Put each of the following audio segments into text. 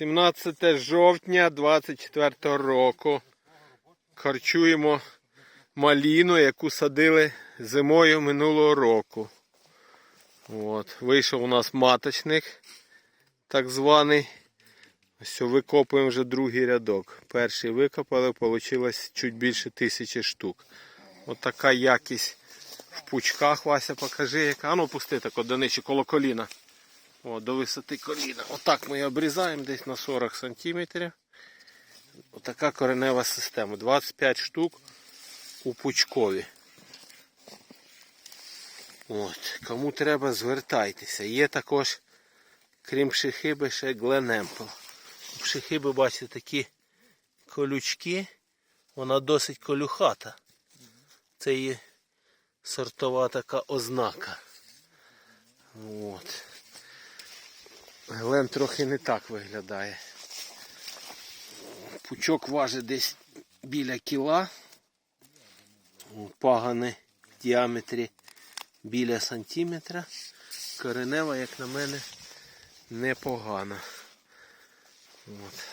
17 жовтня 24 року. Харчуємо маліну, яку садили зимою минулого року. От. Вийшов у нас маточник, так званий. Ось викопуємо вже другий рядок. Перший викопали, вийшло чуть більше тисячі штук. От така якість в пучках, Вася, покажи, яка. А ну пусти так от доничі коло коліна. О, до висоти коліна. Отак ми її обрізаємо десь на 40 см. Отака коренева система. 25 штук у пучкові. От, Кому треба, звертайтеся. Є також, крім пшихиби, ще гленемпл. У пшихиби, бачите, такі колючки. Вона досить колюхата. Це є сортова така ознака. От. Глен трохи не так виглядає. Пучок важить десь біля кіла. Пагани в діаметрі біля сантиметра. Коренева, як на мене, непогана. От.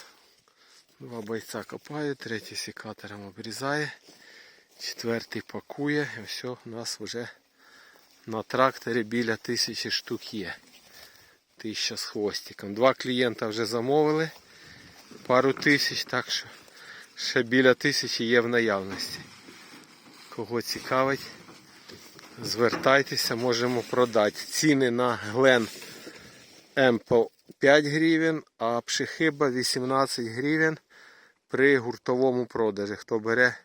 Два бойця копають, третій секатором обрізає, четвертий пакує. І все, у нас вже на тракторі біля тисячі штук є. Тисяча з хвостиком. Два клієнта вже замовили. Пару тисяч, так що ще біля тисячі є в наявності. Кого цікавить, звертайтеся, можемо продати. Ціни на Глен Емпл 5 гривень, а пшихиба 18 гривень при гуртовому продажі. Хто бере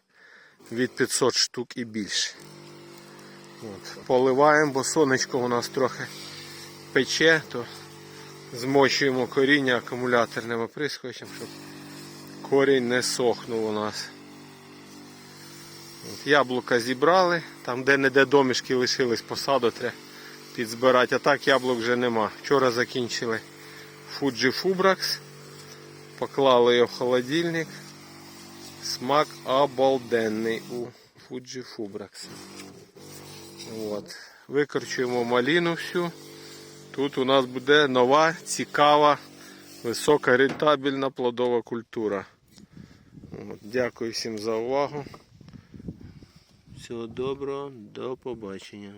від 500 штук і більше. От. Поливаємо, бо сонечко у нас трохи пече, то змочуємо коріння акумуляторним оприскувачем, щоб корінь не сохнув у нас. От, яблука зібрали, там де-не-де домішки лишились посаду, треба підзбирати, а так яблук вже нема. Вчора закінчили Fuji Fubrax, поклали його в холодильник. Смак обалденний у Fuji Fubrax. От. Викорчуємо маліну всю. Тут у нас буде нова, цікава, висока рентабельна плодова культура. От. Дякую всім за увагу. Всього доброго, до побачення.